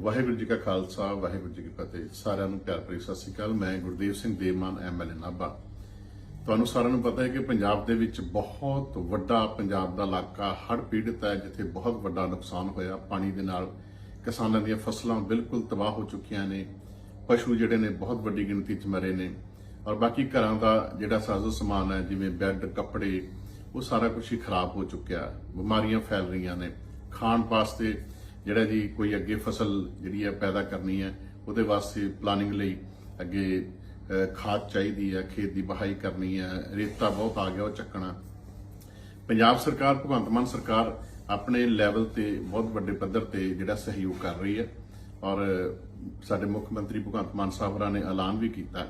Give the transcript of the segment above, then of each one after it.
ਵਾਹਿਗੁਰੂ ਜੀ ਕਾ ਖਾਲਸਾ, ਵਾਹਿਗੁਰੂ ਜੀ ਕੀ ਫਤਿਹ। ਸਾਰਿਆਂ ਨੂੰ ਪਿਆਰ ਭਰੀ ਸਤਿ ਸ਼੍ਰੀ ਅਕਾਲ। ਮੈਂ ਗੁਰਦੇਵ ਸਿੰਘ ਦੇਵਮਾਨ ਐਮਐਲਏ ਨਾਭਾ। ਤੁਹਾਨੂੰ ਸਾਰਿਆਂ ਨੂੰ ਪਤਾ ਹੈ ਕਿ ਪੰਜਾਬ ਦੇ ਵਿੱਚ ਬਹੁਤ ਵੱਡਾ ਪੰਜਾਬ ਦਾ ਇਲਾਕਾ, ਹੜ੍ਹ ਪੀੜਤ ਹੈ, ਜਿੱਥੇ ਬਹੁਤ ਵੱਡਾ ਨੁਕਸਾਨ ਹੋਇਆ। ਪਾਣੀ ਦੇ ਨਾਲ ਕਿਸਾਨਾਂ ਦੀਆਂ ਫਸਲਾਂ ਬਿਲਕੁਲ ਤਬਾਹ ਹੋ ਚੁੱਕੀਆਂ ਨੇ। ਪਸ਼ੂ ਜਿਹੜੇ ਨੇ ਬਹੁਤ ਵੱਡੀ ਗਿਣਤੀ 'ਚ ਮਰੇ ਨੇ। ਔਰ ਬਾਕੀ ਘਰਾਂ ਦਾ ਜਿਹੜਾ ਸਾਜ਼ੋ ਸਮਾਨ ਹੈ, ਜਿਵੇਂ ਬੈੱਡ, ਕੱਪੜੇ, ਉਹ ਸਾਰਾ ਕੁਝ ਹੀ ਖਰਾਬ ਹੋ ਚੁੱਕਿਆ। ਬਿਮਾਰੀਆਂ ਫੈਲ ਰਹੀਆਂ ਨੇ। ਖਾਣ ਵਾਸਤੇ ਜਿਹੜਾ ਜੀ ਕੋਈ ਅੱਗੇ ਫਸਲ ਜਿਹੜੀ ਹੈ ਪੈਦਾ ਕਰਨੀ ਹੈ, ਉਹਦੇ ਵਾਸਤੇ ਪਲਾਨਿੰਗ ਲਈ ਅੱਗੇ ਖਾਦ ਚਾਹੀਦੀ ਹੈ, ਖੇਤ ਦੀ ਬਹਾਈ ਕਰਨੀ ਹੈ, ਰੇਤਾ ਬਹੁਤ ਆ ਗਿਆ ਉਹ ਚੱਕਣਾ। ਪੰਜਾਬ ਸਰਕਾਰ, ਭਗਵੰਤ ਮਾਨ ਸਰਕਾਰ ਆਪਣੇ ਲੈਵਲ ਤੇ ਬਹੁਤ ਵੱਡੇ ਪੱਧਰ ਤੇ ਜਿਹੜਾ ਸਹਿਯੋਗ ਕਰ ਰਹੀ ਹੈ ਔਰ ਸਾਡੇ ਮੁੱਖ ਮੰਤਰੀ ਭਗਵੰਤ ਮਾਨ ਸਾਹਿਬ ਹੋਰਾਂ ਨੇ ਐਲਾਨ ਵੀ ਕੀਤਾ।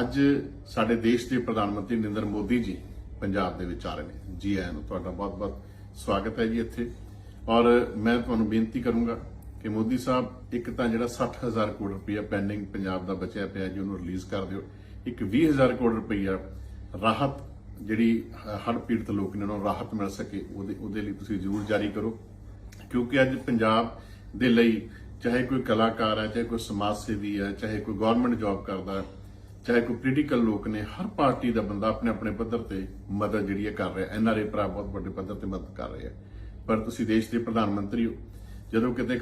ਅੱਜ ਸਾਡੇ ਦੇਸ਼ ਦੇ ਪ੍ਰਧਾਨ ਮੰਤਰੀ ਨਰਿੰਦਰ ਮੋਦੀ ਜੀ ਪੰਜਾਬ ਦੇ ਵਿੱਚ ਆ ਰਹੇ ਨੇ। ਜੀ ਆਇਆਂ ਨੂੰ ਤੁਹਾਡਾ ਬਹੁਤ-ਬਹੁਤ ਸਵਾਗਤ ਹੈ ਜੀ ਇੱਥੇ। ਔਰ ਮੈਂ ਤੁਹਾਨੂੰ ਬੇਨਤੀ ਕਰੂੰਗਾ ਕਿ ਮੋਦੀ ਸਾਹਿਬ ਇੱਕ ਤਾਂ ਜਿਹੜਾ 60000 ਕਰੋੜ ਰੁਪਇਆ ਪੈਂਡਿੰਗ ਪੰਜਾਬ ਦਾ ਬਚਿਆ ਪਿਆ ਜੀ, ਉਹਨੂੰ ਰਿਲੀਜ਼ ਕਰ ਦਿਓ। ਇੱਕ 20000 ਕਰੋੜ ਰੁਪਇਆ ਰਾਹਤ ਜਿਹੜੀ ਹੜ੍ਹ ਪੀੜਤ ਲੋਕ ਨੇ, ਉਹਨਾਂ ਨੂੰ ਰਾਹਤ ਮਿਲ ਸਕੇ, ਉਹਦੇ ਉਹਦੇ ਲਈ ਤੁਸੀਂ ਜ਼ਰੂਰ ਜਾਰੀ ਕਰੋ। ਕਿਉਂਕਿ ਅੱਜ ਪੰਜਾਬ ਦੇ ਲਈ ਚਾਹੇ ਕੋਈ ਕਲਾਕਾਰ ਹੈ ਚਾਹੇ ਕੋਈ ਸਮਾਜ ਸੇਵੀ ਹੈ ਚਾਹੇ ਕੋਈ ਗਵਰਨਮੈਂਟ ਜੌਬ ਕਰਦਾ ਹੈ ਚਾਹੇ ਕੋਈ ਪੋਲੀਟੀਕਲ ਲੋਕ ਨੇ, ਹਰ ਪਾਰਟੀ ਦਾ ਬੰਦਾ ਆਪਣੇ ਆਪਣੇ ਪੱਧਰ ਤੇ ਮਦਦ ਜਿਹੜੀ ਹੈ ਕਰ ਰਿਹਾ। ਐਨਆਰਏ ਭਰਾ ਬਹੁਤ ਵੱਡੇ ਪੱਧਰ ਤੇ ਮਦਦ ਕਰ ਰਿਹਾ। ਪਰ ਤੁਸੀਂ ਦੇਸ਼ ਦੇ ਪ੍ਰਧਾਨ ਮੰਤਰੀ ਹੋ। ਜਦੋਂ ਕਿਤੇ